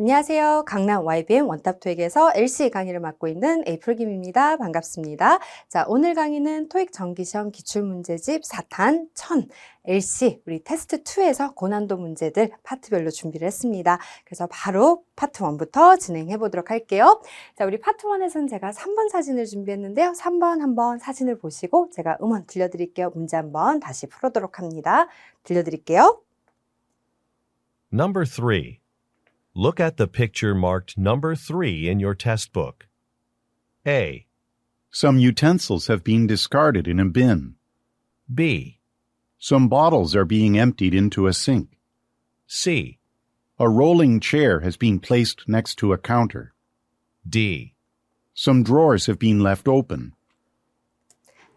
안녕하세요. 강남 YBM 원탑토익에서 LC 강의를 맡고 있는 에이플김입니다. 반갑습니다. 자, 오늘 강의는 토익 정기시험 기출문제집 4탄 1000 LC 우리 테스트 2에서 고난도 문제들 파트별로 준비를 했습니다. 그래서 바로 파트 1부터 진행해 보도록 할게요. 자, 우리 파트 1에서는 제가 3번 사진을 준비했는데요. 3번 한번 사진을 보시고 제가 음원 들려드릴게요. 문제 한번 다시 풀어도록 합니다. 들려드릴게요. Number 3. Look at the picture marked number 3 in your test book. A, Some utensils have been discarded in a bin. B, Some bottles are being emptied into a sink. C, A rolling chair has been placed next to a counter. D. Some drawers have been left open.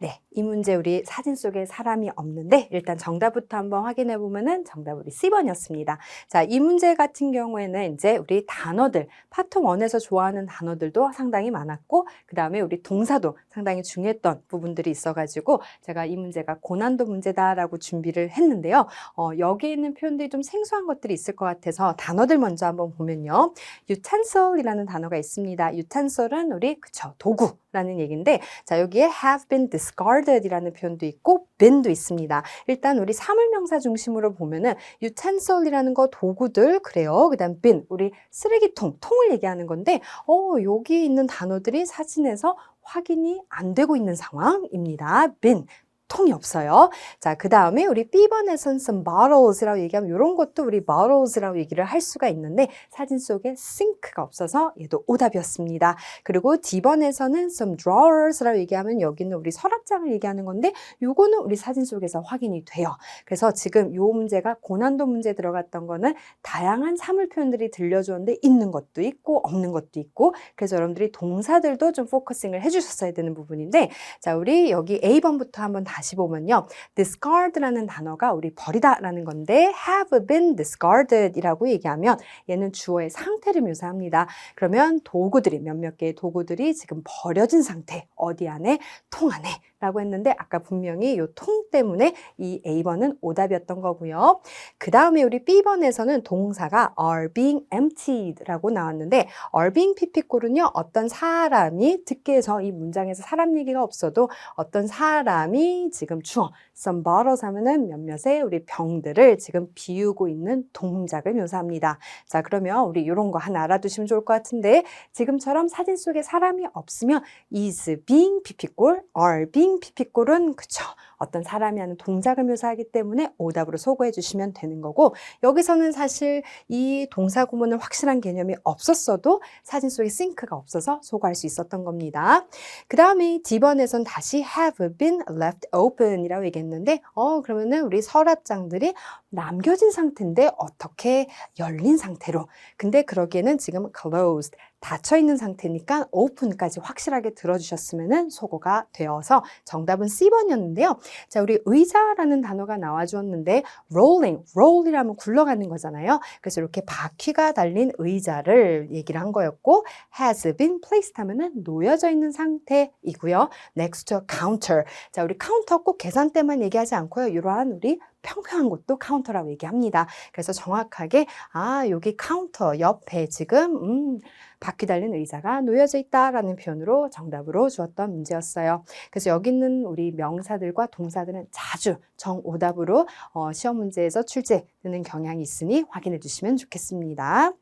네, 이 문제 우리 사진 속에 사람이 없는데 일단 정답부터 한번 확인해 보면은 정답 우리 C번이었습니다. 자, 이 문제 같은 경우에는 이제 우리 단어들 파트 1에서 좋아하는 단어들도 상당히 많았고 그다음에 우리 동사도 상당히 중요했던 부분들이 있어 가지고 제가 이 문제가 고난도 문제다라고 준비를 했는데요. 어, 여기 있는 표현들이 좀 생소한 것들이 있을 것 같아서 단어들 먼저 한번 보면요. utensil이라는 단어가 있습니다. utensil은 우리 그쵸 도구라는 얘기인데 자 여기에 have been discarded 이라는 표현도 있고 been도 있습니다. 일단 우리 사물명사 중심으로 보면은 utensil이라는 거 도구들 그래요. 그다음 bin 우리 쓰레기통 통을 얘기하는 건데 어 여기 있는 단어들이 사진에서 확인이 안 되고 있는 상황입니다. bin 통이 없어요. 자, 그 다음에 우리 B번에선 some bottles라고 얘기하면 이런 것도 우리 bottles라고 얘기를 할 수가 있는데 사진 속에 sink가 없어서 얘도 오답이었습니다. 그리고 D번에서는 some drawers라고 얘기하면 여기는 우리 서랍장을 얘기하는 건데 요거는 우리 사진 속에서 확인이 돼요. 그래서 지금 요 문제가 고난도 문제 들어갔던 거는 다양한 사물 표현들이 들려주는데 있는 것도 있고 없는 것도 있고 그래서 여러분들이 동사들도 좀 포커싱을 해주셨어야 되는 부분인데 자 우리 여기 A번부터 한번 다시 보면요 discard라는 단어가 우리 버리다라는 건데 have been discarded이라고 얘기하면 얘는 주어의 상태를 묘사합니다. 그러면 도구들이 몇몇 개의 도구들이 지금 버려진 상태 어디 안에 통 안에 라고 했는데 아까 분명히 이통 때문에 이 A번은 오답이었던 거고요. 그 다음에 우리 B번에서는 동사가 are being emptied라고 나왔는데 are being pp꼴은요 어떤 사람이 듣기 해서 이 문장에서 사람 얘기가 없어도 어떤 사람이 지금 주어 some bottles 하면은 몇몇의 우리 병들을 지금 비우고 있는 동작을 묘사합니다. 자 그러면 우리 이런 거 하나 알아두시면 좋을 것 같은데 지금처럼 사진 속에 사람이 없으면 is being pp꼴 are being pp꼴은 그쵸 어떤 사람이 하는 동작을 묘사하기 때문에 오답으로 소거해 주시면 되는 거고 여기서는 사실 이 동사 구문은 확실한 개념이 없었어도 사진 속에 싱크가 없어서 소거할 수 있었던 겁니다. 그 다음에 D번에선 다시 have been left open이라고 얘기했는데 어 그러면은 우리 서랍장들이 남겨진 상태인데 어떻게 열린 상태로 근데 그러기에는 지금 closed 닫혀 있는 상태니까 open까지 확실하게 들어주셨으면 소거가 되어서 정답은 C번이었는데요. 자, 우리 의자라는 단어가 나와주었는데 rolling, roll이라면 굴러가는 거잖아요. 그래서 이렇게 바퀴가 달린 의자를 얘기를 한 거였고 has been placed 하면은 놓여져 있는 상태이고요. next to counter. 자, 우리 카운터 꼭 계산대만 얘기하지 않고요. 이러한 우리 평평한 곳도 카운터라고 얘기합니다. 그래서 정확하게 아, 여기 카운터 옆에 지금 음, 바퀴 달린 의자가 놓여져 있다라는 표현으로 정답으로 주었던 문제였어요. 그래서 여기 있는 우리 명사들과 동사들은 자주 정오답으로 어, 시험 문제에서 출제되는 경향이 있으니 확인해 주시면 좋겠습니다.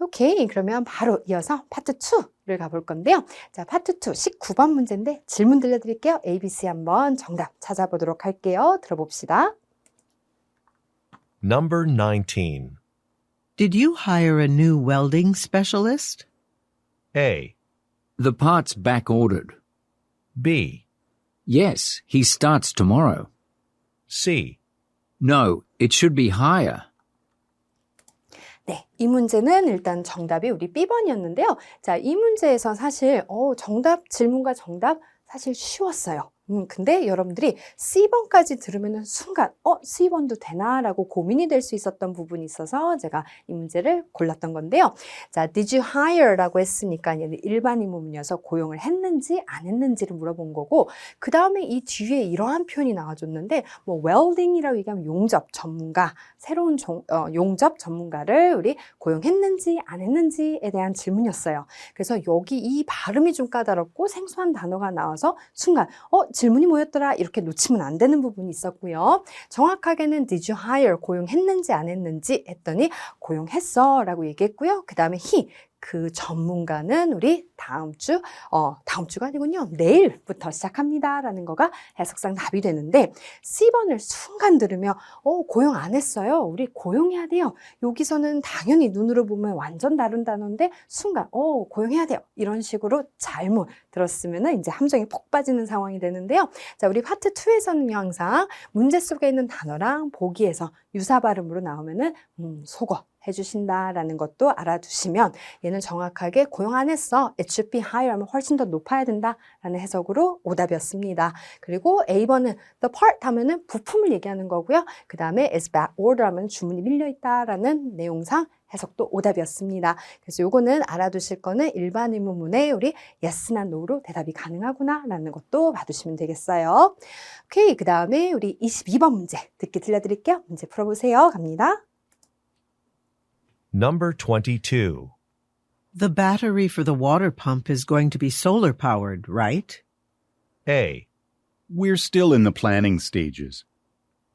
오케이. 그러면 바로 이어서 파트 2를 가볼 건데요. 자, 파트 2 19번 문제인데 질문 들려드릴게요. ABC 한번 정답 찾아보도록 할게요. 들어봅시다. Number 19. Did you hire a new welding specialist? A, The part's back ordered. B, Yes, he starts tomorrow. C, No, it should be higher. 네, 이 문제는 일단 정답이 우리 B번이었는데요. 자, 이 문제에서 사실 어, 정답 질문과 정답 사실 쉬웠어요. 음, 근데 여러분들이 C번까지 들으면 순간, 어, C번도 되나? 라고 고민이 될 수 있었던 부분이 있어서 제가 이 문제를 골랐던 건데요. 자, did you hire? 라고 했으니까 얘는 일반 의문이어서 고용을 했는지 안 했는지를 물어본 거고, 그 다음에 이 뒤에 이러한 표현이 나와줬는데, 뭐, welding이라고 얘기하면 용접 전문가, 새로운 종- 어, 용접 전문가를 우리 고용했는지 안 했는지에 대한 질문이었어요. 그래서 여기 이 발음이 좀 까다롭고 생소한 단어가 나와서 순간, 어, 질문이 뭐였더라? 이렇게 놓치면 안 되는 부분이 있었고요. 정확하게는 did you hire? 고용했는지 안 했는지 했더니 고용했어 라고 얘기했고요. 그 다음에 he, 그 전문가는 우리 다음 주, 어, 다음 주가 아니군요. 내일부터 시작합니다. 라는 거가 해석상 답이 되는데, C번을 순간 들으면, 어, 고용 안 했어요. 우리 고용해야 돼요. 여기서는 당연히 눈으로 보면 완전 다른 단어인데, 순간, 어, 고용해야 돼요. 이런 식으로 잘못 들었으면 이제 함정에 폭 빠지는 상황이 되는데요. 자, 우리 파트 2에서는 항상 문제 속에 있는 단어랑 보기에서 유사 발음으로 나오면은, 음, 속어. 해주신다라는 것도 알아두시면 얘는 정확하게 고용 안 했어. It should be higher 하면 훨씬 더 높아야 된다라는 해석으로 오답이었습니다. 그리고 A번은 the part 하면은 부품을 얘기하는 거고요. 그 다음에 is back order 하면 주문이 밀려 있다라는 내용상 해석도 오답이었습니다. 그래서 요거는 알아두실 거는 일반 의문문에 우리 yes나 no로 대답이 가능하구나라는 것도 봐두시면 되겠어요. 오케이. 그 다음에 우리 22번 문제 듣기 들려드릴게요. 문제 풀어보세요. 갑니다. Number 22. The battery for the water pump is going to be solar powered, right? A. We're still in the planning stages.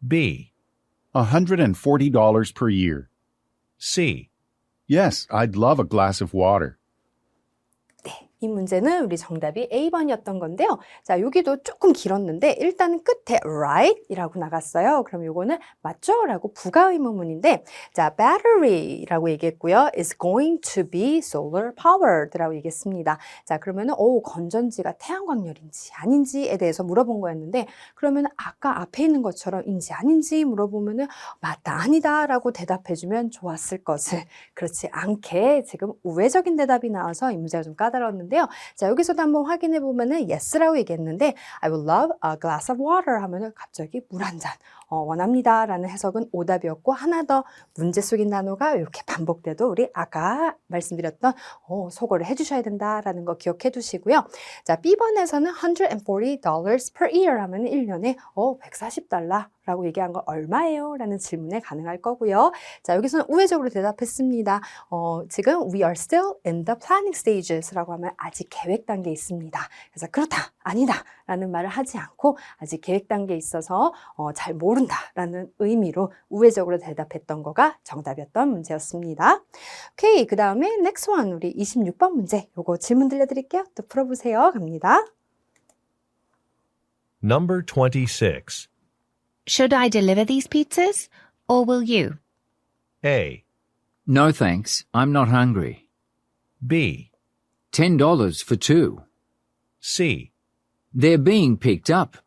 B. $140 per year. C. Yes, I'd love a glass of water. 이 문제는 우리 정답이 A번이었던 건데요. 자, 여기도 조금 길었는데 일단은 끝에 right 이라고 나갔어요. 그럼 요거는 맞죠? 라고 부가 의문문인데 자, battery라고 얘기했고요. is going to be solar powered 라고 얘기했습니다. 자, 그러면은 오, 건전지가 태양광열인지 아닌지에 대해서 물어본 거였는데 그러면 아까 앞에 있는 것처럼 인지 아닌지 물어보면은 맞다 아니다 라고 대답해 주면 좋았을 것을 그렇지 않게 지금 우회적인 대답이 나와서 이 문제가 좀 까다로웠는데 요. 자, 여기서도 한번 확인해 보면은 yes라고 얘기했는데 I would love a glass of water 하면은 갑자기 물 한 잔 어, 원합니다 라는 해석은 오답이었고 하나 더 문제 속인 단어가 이렇게 반복돼도 우리 아까 말씀드렸던 어, 소거를 해주셔야 된다라는 거 기억해 두시고요. 자, B번에서는 $140 per year 하면 1년에 어, 140달러 라고 얘기한 거 얼마예요? 라는 질문에 가능할 거고요. 자, 여기서는 우회적으로 대답했습니다. 어, 지금 we are still in the planning stages 라고 하면 아직 계획 단계에 있습니다. 그래서 그렇다, 아니다 라는 말을 하지 않고 아직 계획 단계에 있어서 어, 잘 모른다 라는 의미로 우회적으로 대답했던 거가 정답이었던 문제였습니다. 오케이, 그 다음에 next one 우리 26번 문제 요거 질문 들려드릴게요. 또 풀어보세요. 갑니다. Number 26. Should I deliver these pizzas or will you? A. No thanks, I'm not hungry. B. $10 for two. C. They're being picked up.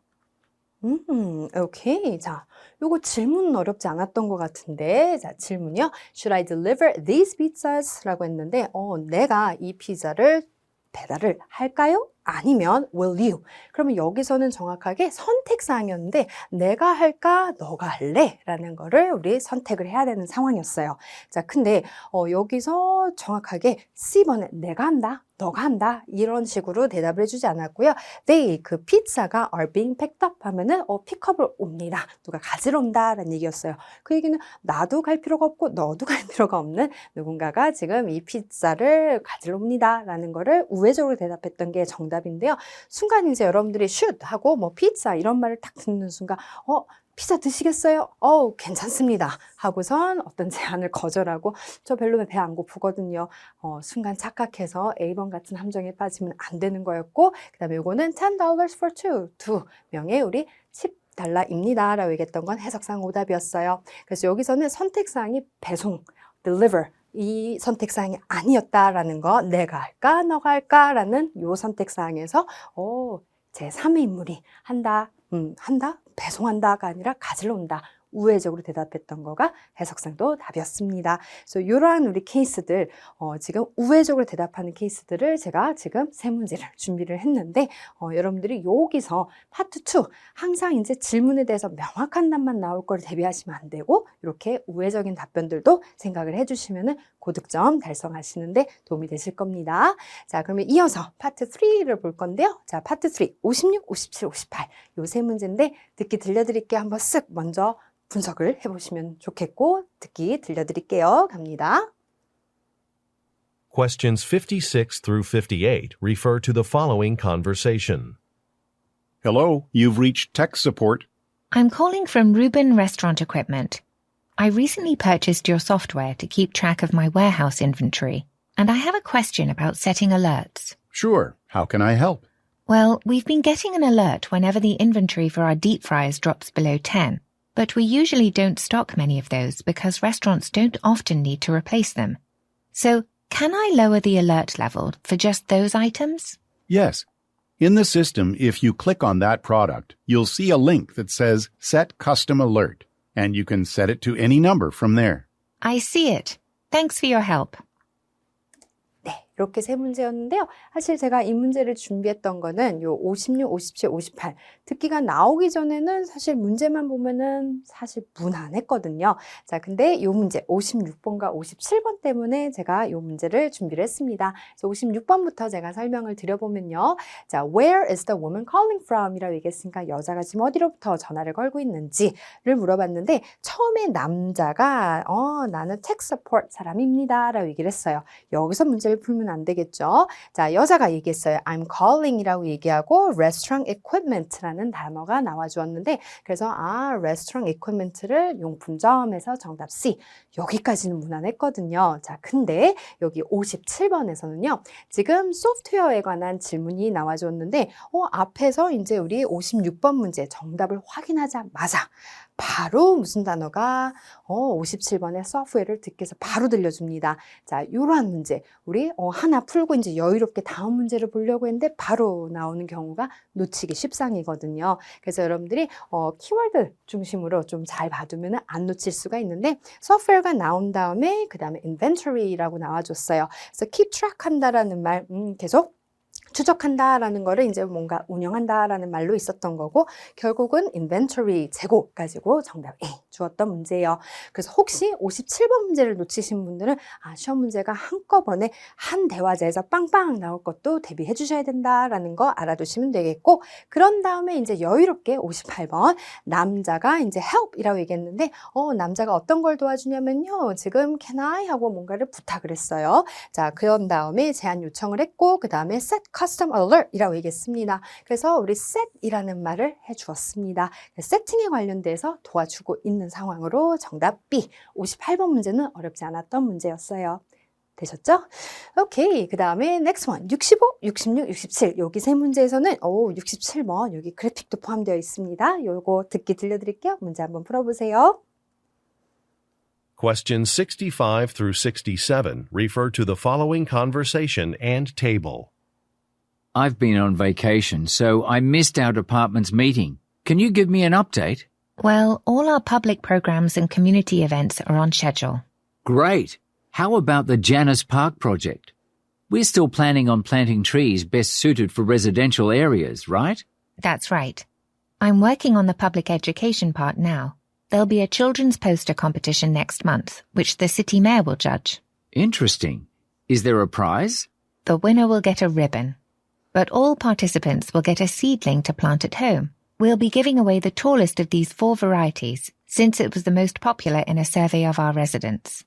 음, 오케이. 자, 요거 질문은 어렵지 않았던 것 같은데, 자, 질문이요. Should I deliver these pizzas? 라고 했는데, 어, 내가 이 피자를 배달을 할까요? 아니면 will you? 그러면 여기서는 정확하게 선택 사항이었는데 내가 할까 너가 할래? 라는 거를 우리 선택을 해야 되는 상황이었어요. 자, 근데 어, 여기서 정확하게 C번에 내가 한다, 너가 한다 이런 식으로 대답을 해주지 않았고요. They 그 피자가 are being picked up 하면은 어, 픽업을 옵니다. 누가 가지러 온다라는 얘기였어요. 그 얘기는 나도 갈 필요가 없고 너도 갈 필요가 없는 누군가가 지금 이 피자를 가지러 옵니다라는 거를 우회적으로 대답했던 게 정답인데요. 순간 이제 여러분들이 should 하고 뭐 피자 이런 말을 딱 듣는 순간 어 피자 드시겠어요? 어 괜찮습니다. 하고선 어떤 제안을 거절하고 저 별로 배 안 고프거든요. 어, 순간 착각해서 A번 같은 함정에 빠지면 안 되는 거였고 그 다음에 요거는 $10 for two 두 명의 우리 10 달러입니다. 라고 얘기했던 건 해석상 오답이었어요. 그래서 여기서는 선택사항이 배송, deliver 이 선택사항이 아니었다라는 거 내가 할까 너가 할까 라는 요 선택사항에서 오, 제 3의 인물이 한다 음, 한다 배송한다가 아니라 가지러 온다 우회적으로 대답했던 거가 해석상도 답이었습니다. 그래서 이러한 우리 케이스들, 어, 지금 우회적으로 대답하는 케이스들을 제가 지금 세 문제를 준비를 했는데, 어, 여러분들이 여기서 파트 2, 항상 이제 질문에 대해서 명확한 답만 나올 걸 대비하시면 안 되고, 이렇게 우회적인 답변들도 생각을 해주시면은 고득점 달성하시는데 도움이 되실 겁니다. 자, 그러면 이어서 파트 3를 볼 건데요. 자, 파트 3, 56, 57, 58. 요 세 문제인데 듣기 들려드릴게요. 한번 쓱 먼저 분석을 해보시면 좋겠고, 듣기 들려드릴게요. 갑니다. Questions 56 through 58 refer to the following conversation. Hello, you've reached tech support. I'm calling from Reuben Restaurant Equipment. I recently purchased your software to keep track of my warehouse inventory, and I have a question about setting alerts. Sure, how can I help? Well, we've been getting an alert whenever the inventory for our deep fries drops below 10, but we usually don't stock many of those because restaurants don't often need to replace them. So, can I lower the alert level for just those items? Yes. In the system, if you click on that product, you'll see a link that says Set Custom Alert, and you can set it to any number from there. I see it. Thanks for your help. 네, 이렇게 세 문제였는데요. 사실 제가 이 문제를 준비했던 거는 요 56, 57, 58 듣기가 나오기 전에는 사실 문제만 보면은 사실 무난했거든요. 자, 근데 요 문제 56번과 57번 때문에 제가 요 문제를 준비를 했습니다. 그래서 56번부터 제가 설명을 드려보면요. 자, where is the woman calling from? 이라고 얘기했으니까 여자가 지금 어디로부터 전화를 걸고 있는지를 물어봤는데 처음에 남자가 어, 나는 tech support 사람입니다. 라고 얘기를 했어요. 여기서 문제를 풀면 안 되겠죠. 자, 여자가 얘기했어요. I'm calling 이라고 얘기하고 restaurant equipment라는 단어가 나와 주었는데 그래서 아, restaurant equipment를 용품점에서 정답 C. 여기까지는 무난했거든요. 자, 근데 여기 57번에서는요. 지금 소프트웨어에 관한 질문이 나와 줬는데 어, 앞에서 이제 우리 56번 문제 정답을 확인하자마자 바로 무슨 단어가 어, 57번의 소프트웨어를 듣게해서 바로 들려줍니다. 자, 이러한 문제 우리 어, 하나 풀고 이제 여유롭게 다음 문제를 보려고 했는데 바로 나오는 경우가 놓치기 쉽상이거든요. 그래서 여러분들이 어, 키워드 중심으로 좀 잘 봐두면 안 놓칠 수가 있는데 소프트웨어가 나온 다음에 그 다음에 inventory라고 나와줬어요. 그래서 keep track 한다라는 말 음, 계속 추적한다라는 거를 이제 뭔가 운영한다라는 말로 있었던 거고 결국은 inventory 재고 가지고 정답 A 주었던 문제예요. 그래서 혹시 57번 문제를 놓치신 분들은 아, 시험 문제가 한꺼번에 한 대화제에서 빵빵 나올 것도 대비해 주셔야 된다라는 거 알아두시면 되겠고 그런 다음에 이제 여유롭게 58번 남자가 이제 help이라고 얘기했는데 어, 남자가 어떤 걸 도와주냐면요. 지금 can I 하고 뭔가를 부탁을 했어요. 자, 그런 다음에 제안 요청을 했고 그 다음에 set custom alert이라고 얘기했습니다. 그래서 우리 set이라는 말을 해주었습니다. 세팅에 관련돼서 도와주고 있는 상황으로 정답 B 58번 문제는 어렵지 않았던 문제였어요. 되셨죠? 오케이. 그 다음에 next one. 65, 66, 67. 여기 세 문제에서는 오, 67번. 여기 그래픽도 포함되어 있습니다. 요거 듣기 들려드릴게요. 문제 한번 풀어보세요. Questions 65 through 67 refer to the following conversation and table. I've been on vacation, so I missed our department's meeting. Can you give me an update? Well, all our public programs and community events are on schedule. Great. How about the Janus Park project? We're still planning on planting trees best suited for residential areas, right? That's right. I'm working on the public education part now. There'll be a children's poster competition next month, which the city mayor will judge. Interesting. Is there a prize? The winner will get a ribbon. But all participants will get a seedling to plant at home. We'll be giving away the tallest of these four varieties, since it was the most popular in a survey of our residents.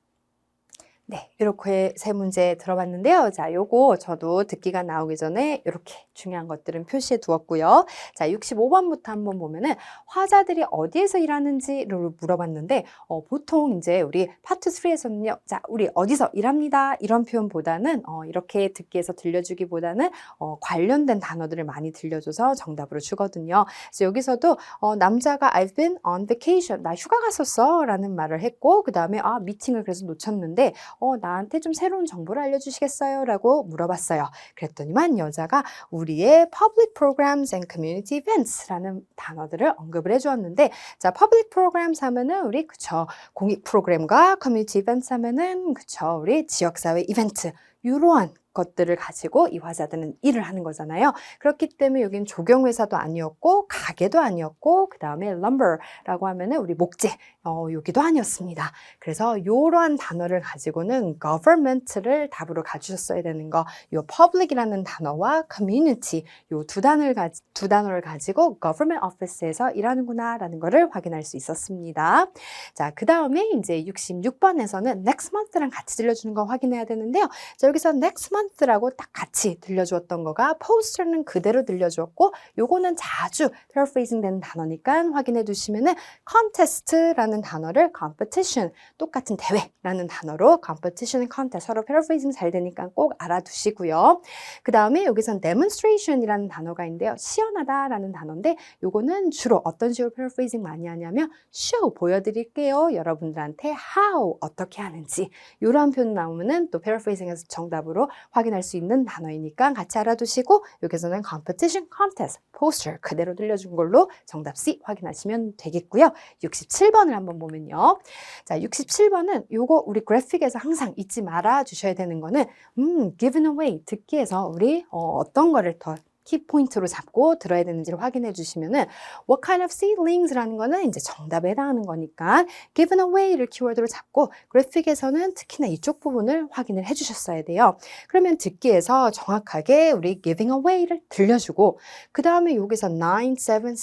네, 이렇게 세 문제 들어봤는데요. 자, 요거 저도 듣기가 나오기 전에 이렇게 중요한 것들은 표시해 두었고요. 자, 65번부터 한번 보면은 화자들이 어디에서 일하는지를 물어봤는데 어, 보통 이제 우리 파트 3에서는요. 자, 우리 어디서 일합니다. 이런 표현보다는 어, 이렇게 듣기에서 들려주기보다는 어, 관련된 단어들을 많이 들려줘서 정답으로 주거든요. 그래서 여기서도 어, 남자가 I've been on vacation. 나 휴가 갔었어. 라는 말을 했고 그 다음에 아, 미팅을 그래서 놓쳤는데 어, 나한테 좀 새로운 정보를 알려주시겠어요? 라고 물어봤어요. 그랬더니만 여자가 우리의 public programs and community events라는 단어들을 언급을 해주었는데, 자, public programs 하면은 우리, 그쵸. 공익 프로그램과 community events 하면은, 그쵸. 우리 지역사회 이벤트. 이러한 것들을 가지고 이 화자들은 일을 하는 거잖아요. 그렇기 때문에 여긴 조경 회사도 아니었고, 가게도 아니었고, 그 다음에 lumber라고 하면은 우리 목재, 어, 여기도 아니었습니다. 그래서 이러한 단어를 가지고는 government를 답으로 가주셨어야 되는 거, 요 public이라는 단어와 community, 요 두 단어를, 가, 두 단어를 가지고 government office에서 일하는구나라는 거를 확인할 수 있었습니다. 자, 그 다음에 이제 66번에서는 next month랑 같이 들려주는 거 확인해야 되는데요. 자, 여기서 next month라고 딱 같이 들려주었던 거가 poster는 그대로 들려주었고, 요거는 자주 paraphrasing 되는 단어니까 확인해 두시면은 contest라는 단어를 competition, 똑같은 대회라는 단어로 competition, contest 서로 paraphrasing 잘 되니까 꼭 알아두시고요. 그 다음에 여기선 demonstration이라는 단어가 있는데요. 시연하다라는 단어인데 요거는 주로 어떤 식으로 paraphrasing 많이 하냐면 show 보여드릴게요. 여러분들한테 how 어떻게 하는지 이러한 표현 나오면은 또 paraphrasing에서 정 답으로 확인할 수 있는 단어이니까 같이 알아두시고 여기서는 competition, contest, poster 그대로 들려준 걸로 정답 C 확인하시면 되겠고요. 67번을 한번 보면요. 자, 67번은 요거 우리 그래픽에서 항상 잊지 말아 주셔야 되는 거는 음, given away 듣기에서 우리 어, 어떤 거를 더 키포인트로 잡고 들어야 되는지를 확인해 주시면은 what kind of seedlings라는 거는 이제 정답에 해당하는 거니까 given away를 키워드로 잡고 그래픽에서는 특히나 이쪽 부분을 확인을 해 주셨어야 돼요. 그러면 듣기에서 정확하게 우리 giving away를 들려주고 그 다음에 여기서 9, 7, 6,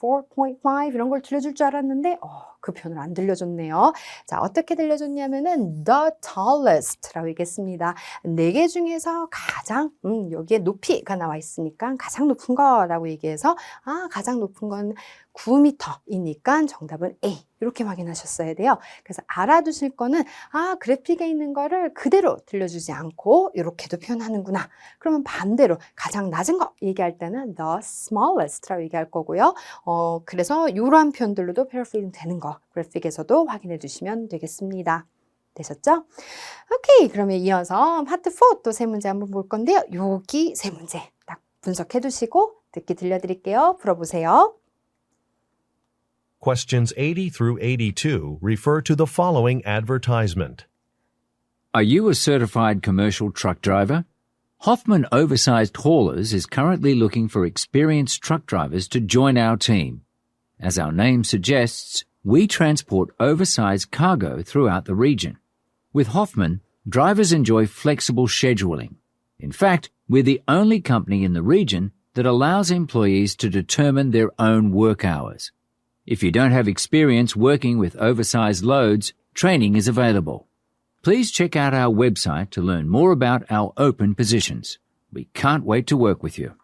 4.5 이런 걸 들려줄 줄 알았는데 어, 그 표현을 안 들려줬네요. 자, 어떻게 들려줬냐면은 the tallest라고 얘기했습니다. 네 개 중에서 가장 음, 여기에 높이가 나와 있으니까 가장 높은 거라고 얘기해서 아, 가장 높은 건 9m이니까 정답은 A. 이렇게 확인하셨어야 돼요. 그래서 알아두실 거는 아, 그래픽에 있는 거를 그대로 들려주지 않고 이렇게도 표현하는구나. 그러면 반대로 가장 낮은 거 얘기할 때는 the smallest라고 얘기할 거고요. 어, 그래서 이러한 표현들로도 paraphrasing 되는 거 그래픽에서도 확인해 주시면 되겠습니다. 되셨죠? 오케이. 그러면 이어서 파트 4 또 세 문제 한번 볼 건데요. 여기 세 문제 딱 분석해 두시고 듣기 들려드릴게요. 풀어보세요. Questions 80 through 82 refer to the following advertisement. Are you a certified commercial truck driver? Hoffman Oversized Haulers is currently looking for experienced truck drivers to join our team. As our name suggests, we transport oversized cargo throughout the region. With Hoffman, drivers enjoy flexible scheduling. In fact, we're the only company in the region that allows employees to determine their own work hours. If you don't have experience working with oversized loads, training is available. Please check out our website to learn more about our open positions. We can't wait to work with you.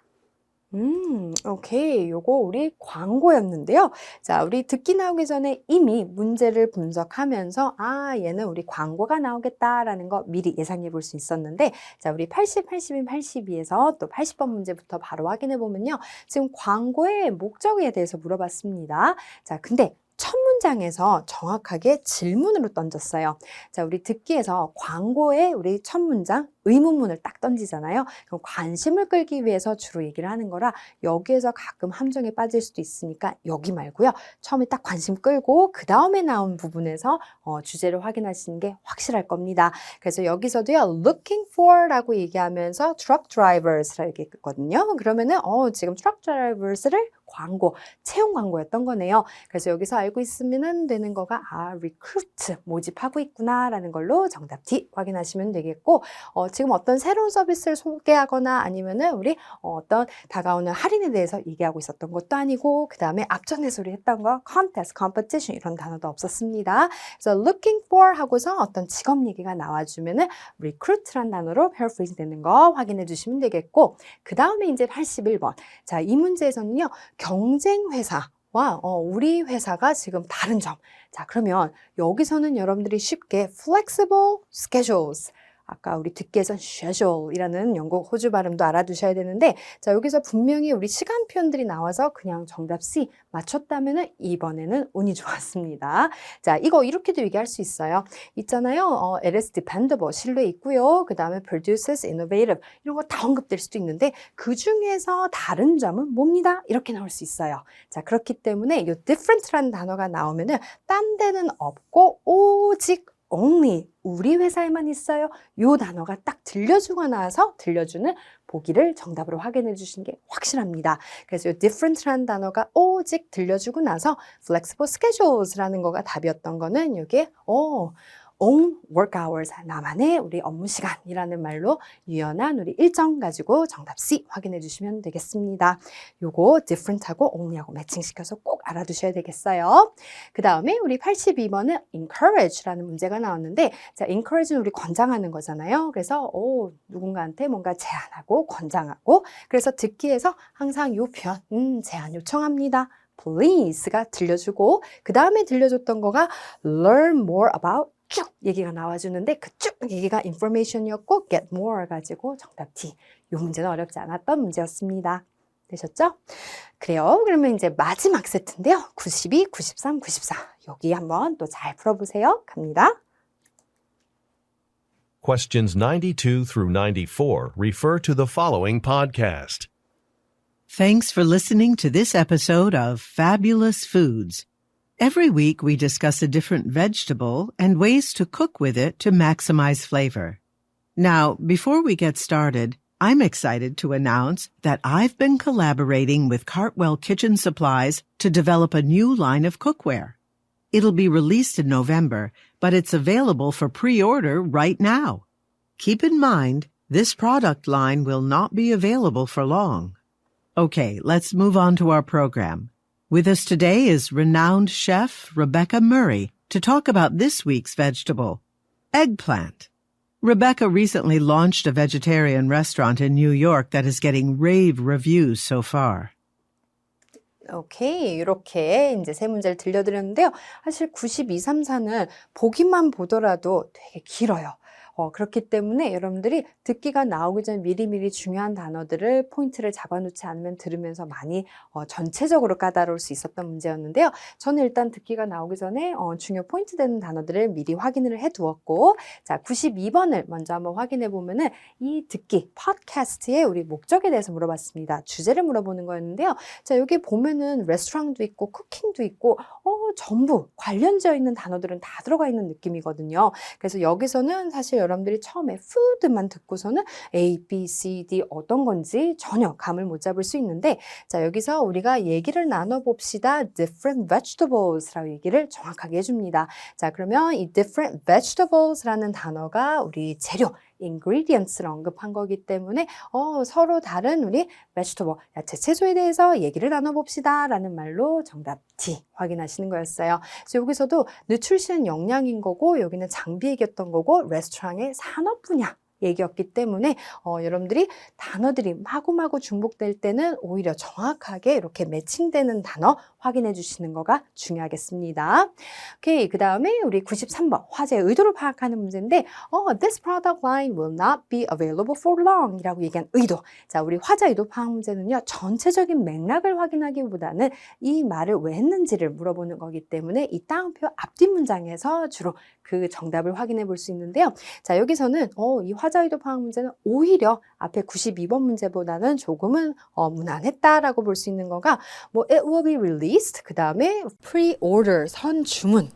음, 오케이. 요거 우리 광고였는데요. 자, 우리 듣기 나오기 전에 이미 문제를 분석하면서, 아, 얘는 우리 광고가 나오겠다라는 거 미리 예상해 볼 수 있었는데, 자, 우리 80, 81, 82에서 또 80번 문제부터 바로 확인해 보면요. 지금 광고의 목적에 대해서 물어봤습니다. 자, 근데 첫 문장에서 정확하게 질문으로 던졌어요. 자, 우리 듣기에서 광고에 우리 첫 문장 의문문을 딱 던지잖아요. 그럼 관심을 끌기 위해서 주로 얘기를 하는 거라 여기에서 가끔 함정에 빠질 수도 있으니까 여기 말고요. 처음에 딱 관심 끌고 그 다음에 나온 부분에서 어, 주제를 확인하시는 게 확실할 겁니다. 그래서 여기서도요, looking for라고 얘기하면서 truck drivers라고 얘기했거든요. 그러면은 어, 지금 truck drivers를 광고, 채용 광고였던 거네요. 그래서 여기서 알고 있으면 되는 거가 아, recruit 모집하고 있구나라는 걸로 정답 D 확인하시면 되겠고 어, 지금 어떤 새로운 서비스를 소개하거나 아니면은 우리 어, 어떤 다가오는 할인에 대해서 얘기하고 있었던 것도 아니고 그 다음에 앞전에서 우리 했던 거 contest, competition 이런 단어도 없었습니다. 그래서 looking for 하고서 어떤 직업 얘기가 나와주면은 recruit란 단어로 paraphrasing 되는 거 확인해 주시면 되겠고 그 다음에 이제 81번 자 이 문제에서는요 경쟁 회사 와, 어, 우리 회사가 지금 다른 점. 자, 그러면 여기서는 여러분들이 쉽게 flexible schedules. 아까 우리 듣기에선 schedule이라는 영국 호주 발음도 알아두셔야 되는데 자 여기서 분명히 우리 시간 표현들이 나와서 그냥 정답 C 맞췄다면은 이번에는 운이 좋았습니다. 자 이거 이렇게도 얘기할 수 있어요. 있잖아요. 어, is dependable 신뢰 있고요. 그 다음에 produces innovative 이런 거 다 언급될 수도 있는데 그 중에서 다른 점은 뭡니다. 이렇게 나올 수 있어요. 자 그렇기 때문에 이 different라는 단어가 나오면은 딴 데는 없고 오직 only 우리 회사에만 있어요. 요 단어가 딱 들려주고 나서 들려주는 보기를 정답으로 확인해 주시는 게 확실합니다. 그래서 이 different라는 단어가 오직 들려주고 나서 flexible schedules라는 거가 답이었던 거는 여기에 어 own work hours 나만의 우리 업무 시간이라는 말로 유연한 우리 일정 가지고 정답 C 확인해 주시면 되겠습니다. 요거 different하고 only하고 매칭시켜서 꼭 알아두셔야 되겠어요. 그 다음에 우리 82번은 encourage라는 문제가 나왔는데 자, encourage는 우리 권장하는 거잖아요. 그래서 오, 누군가한테 뭔가 제안하고 권장하고 그래서 듣기에서 항상 요 표현 음, 제안 요청합니다. please가 들려주고 그 다음에 들려줬던 거가 learn more about 쭉 얘기가 나와주는데 그 쭉 얘기가 information이었고 get more 가지고 정답 D. 이 문제는 어렵지 않았던 문제였습니다. 되셨죠? 그래요. 그러면 이제 마지막 세트인데요. 92, 93, 94. 여기 한번 또 잘 풀어보세요. 갑니다. Questions 92 through 94 refer to the following podcast. Thanks for listening to this episode of Fabulous Foods. Every week we discuss a different vegetable and ways to cook with it to maximize flavor. Now, before we get started, I'm excited to announce that I've been collaborating with Cartwell Kitchen Supplies to develop a new line of cookware. It'll be released in November, but it's available for pre-order right now. Keep in mind, this product line will not be available for long. Okay, let's move on to our program. With us today is renowned chef Rebecca Murray to talk about this week's vegetable, eggplant. Rebecca recently launched a vegetarian restaurant in New York that is getting rave reviews so far. 오케이. 이렇게 이제 세 문제를 들려드렸는데요. 사실 92, 3, 4는 보기만 보더라도 되게 길어요. 어, 그렇기 때문에 여러분들이 듣기가 나오기 전 미리미리 중요한 단어들을 포인트를 잡아놓지 않으면 들으면서 많이 어, 전체적으로 까다로울 수 있었던 문제였는데요. 저는 일단 듣기가 나오기 전에 어, 중요 포인트 되는 단어들을 미리 확인을 해 두었고 자 92번을 먼저 한번 확인해 보면은 이 듣기 팟캐스트의 우리 목적에 대해서 물어봤습니다. 주제를 물어보는 거였는데요. 자 여기 보면은 레스토랑도 있고 쿠킹도 있고 어 전부 관련되어 있는 단어들은 다 들어가 있는 느낌이거든요. 그래서 여기서는 사실 여러분 들이 처음에 food만 듣고서는 A, B, C, D 어떤 건지 전혀 감을 못 잡을 수 있는데 자 여기서 우리가 얘기를 나눠봅시다. different vegetables라고 얘기를 정확하게 해줍니다. 자 그러면 이 different vegetables라는 단어가 우리 재료 ingredients를 언급한 거기 때문에 어, 서로 다른 우리 vegetable, 야채 채소에 대해서 얘기를 나눠봅시다 라는 말로 정답 D 확인하시는 거였어요. 그래서 여기서도 nutrition 영양인 거고 여기는 장비 얘기였던 거고 레스토랑의 산업 분야 얘기였기 때문에 어, 여러분들이 단어들이 마구마구 중복될 때는 오히려 정확하게 이렇게 매칭되는 단어 확인해 주시는 거가 중요하겠습니다. 오케이. 그 다음에 우리 93번 화제의 의도를 파악하는 문제인데 어, this product line will not be available for long 이라고 얘기한 의도. 자, 우리 화제 의도 파악 문제는요. 전체적인 맥락을 확인하기보다는 이 말을 왜 했는지를 물어보는 거기 때문에 이 따옴표 앞뒤 문장에서 주로 그 정답을 확인해 볼 수 있는데요. 자, 여기서는 어, 이 화자 의도 파악 문제는 오히려 앞에 92번 문제보다는 조금은 어, 무난했다라고 볼 수 있는 거가 뭐 it will be released 그 다음에 pre-order 선 주문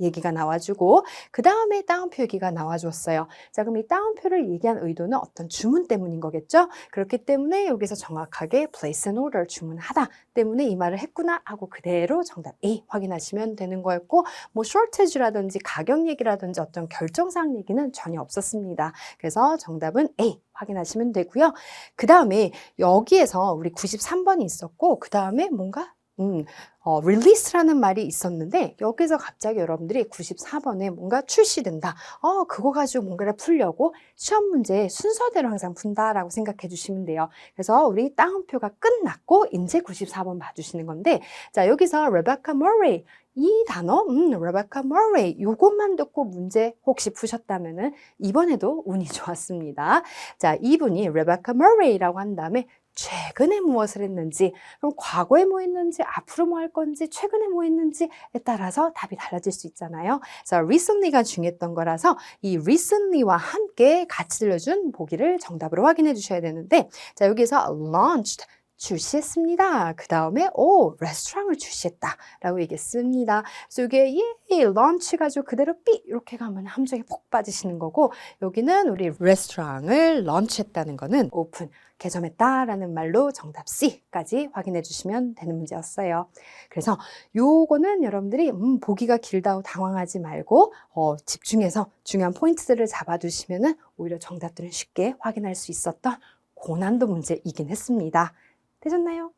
얘기가 나와주고 그 다음에 따옴표 얘기가 나와줬어요. 자 그럼 이 따옴표를 얘기한 의도는 어떤 주문 때문인 거겠죠? 그렇기 때문에 여기서 정확하게 place an order 주문하다 때문에 이 말을 했구나 하고 그대로 정답 A 확인하시면 되는 거였고 뭐 shortage라든지 가격 얘기라든지 어떤 결정사항 얘기는 전혀 없었습니다. 그래서 정답은 A 확인하시면 되고요. 그 다음에 여기에서 우리 93번이 있었고 그 다음에 뭔가 음, 어, release라는 말이 있었는데 여기서 갑자기 여러분들이 94번에 뭔가 출시된다. 어, 그거 가지고 뭔가를 풀려고 시험 문제 순서대로 항상 푼다라고 생각해 주시면 돼요. 그래서 우리 따옴표가 끝났고 이제 94번 봐주시는 건데 자 여기서 Rebecca Murray 이 단어, 음, Rebecca Murray 요것만 듣고 문제 혹시 푸셨다면은 이번에도 운이 좋았습니다. 자 이분이 Rebecca Murray라고 한 다음에 최근에 무엇을 했는지, 그럼 과거에 뭐 했는지, 앞으로 뭐 할 건지, 최근에 뭐 했는지에 따라서 답이 달라질 수 있잖아요. 그래서 recently가 중요했던 거라서 이 recently와 함께 같이 들려준 보기를 정답으로 확인해 주셔야 되는데, 자, 여기서 launched. 출시했습니다. 그 다음에 오 레스토랑을 출시했다라고 얘기했습니다. 그래서 이게 예 런치 가지고 그대로 삐 이렇게 가면 함정에 폭 빠지시는 거고 여기는 우리 레스토랑을 런치했다는 거는 오픈 개점했다라는 말로 정답 C까지 확인해 주시면 되는 문제였어요. 그래서 요거는 여러분들이 음, 보기가 길다고 당황하지 말고 어, 집중해서 중요한 포인트들을 잡아두시면은 오히려 정답들을 쉽게 확인할 수 있었던 고난도 문제이긴 했습니다. 되셨나요?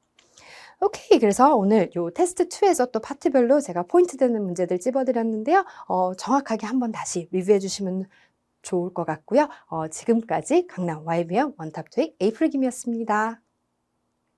오케이. 그래서 오늘 요 테스트 2에서 또 파트별로 제가 포인트 되는 문제들 찝어드렸는데요. 어, 정확하게 한번 다시 리뷰해 주시면 좋을 것 같고요. 어, 지금까지 강남 YBM 원탑 토익 에이프리김이었습니다.